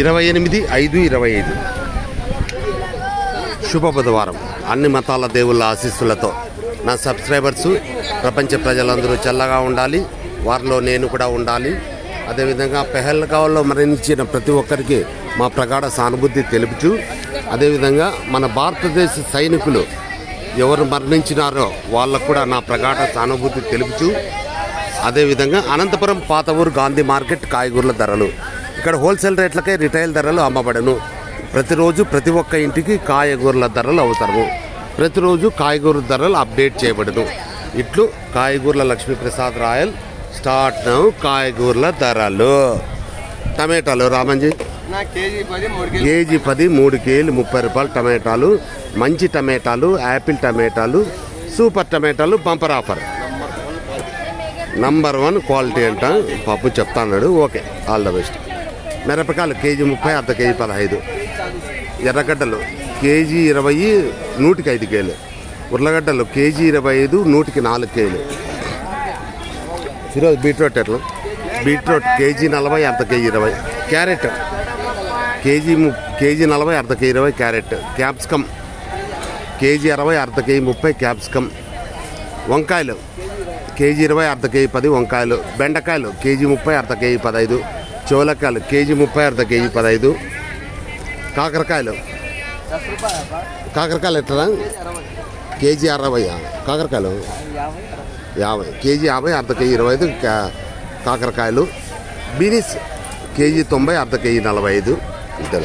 ఇరవై ఎనిమిది ఐదు ఇరవై ఐదు. శుభ బుధవారం. అన్ని మతాల దేవుళ్ళ ఆశీస్సులతో నా సబ్స్క్రైబర్స్ ప్రపంచ ప్రజలందరూ చల్లగా ఉండాలి. వారిలో నేను కూడా ఉండాలి. అదేవిధంగా పెహల్గావ్లో మరణించిన ప్రతి ఒక్కరికి మా ప్రగాఢ సానుభూతి తెలుపుచు అదేవిధంగా మన భారతదేశ సైనికులు ఎవరు మరణించినారో వాళ్ళకు కూడా నా ప్రగాఢ సానుభూతి తెలుపుచు అదేవిధంగా అనంతపురం పాత ఊరు గాంధీ మార్కెట్ కాయగూరల ధరలు ఇక్కడ హోల్సేల్ రేట్లకే రిటైల్ ధరలు అమ్మబడను. ప్రతిరోజు ప్రతి ఒక్క ఇంటికి కాయగూరల ధరలు అవసరము ప్రతిరోజు కాయగూర ధరలు అప్డేట్ చేయబడను. ఇట్లు కాయగూరల లక్ష్మీప్రసాద్ రాయల్ స్టార్ట్ నౌ కాయగూరల ధరలు. టమాటాలు రామంజీ. కేజీ పది మూడు కేజీ కేజీ పది మూడు కేజీలు ముప్పై రూపాయలు టమాటాలు. మంచి టమాటాలు యాపిల్ టమాటాలు సూపర్ టమాటాలు bumper offer. Number one quality అంట. పప్పు చెప్తా అన్నాడు. ఓకే. All the best. మిరపకాయలు కేజీ ముప్పై అర్ధ కేజీ పదహైదు. ఎర్రగడ్డలు కేజీ ఇరవై నూటికి ఐదు కేలు. ఉర్లగడ్డలు కేజీ ఇరవై ఐదు నూటికి నాలుగు కేలు. ఈరోజు బీట్రూట్ ఎట్లా? బీట్రూట్ కేజీ నలభై అర్ధ కేజీ ఇరవై. క్యారెట్ కేజీ ము కేజీ నలభై అర్ధ కేజీ ఇరవై క్యారెట్. క్యాప్సికమ్ కేజీ అరవై అర్ధ కేజీ ముప్పై క్యాప్సికమ్. వంకాయలు కేజీ ఇరవై అర్ధ కేజీ పది వంకాయలు. బెండకాయలు కేజీ ముప్పై అర్ధ కేజీ పదహైదు. చోలకాయలు కేజీ ముప్పై అర్ధ కేజీ పదహైదు. కాకరకాయలు. కాకరకాయలు ఎట్లా కేజీ అరవై కాకరకాయలు? యాభై. కేజీ యాభై అర్ధ కేజీ ఇరవై ఐదు కా- కాకరకాయలు. బీనీస్ కేజీ తొంభై అర్ధ కేజీ నలభై ఐదు ఇద్దరు.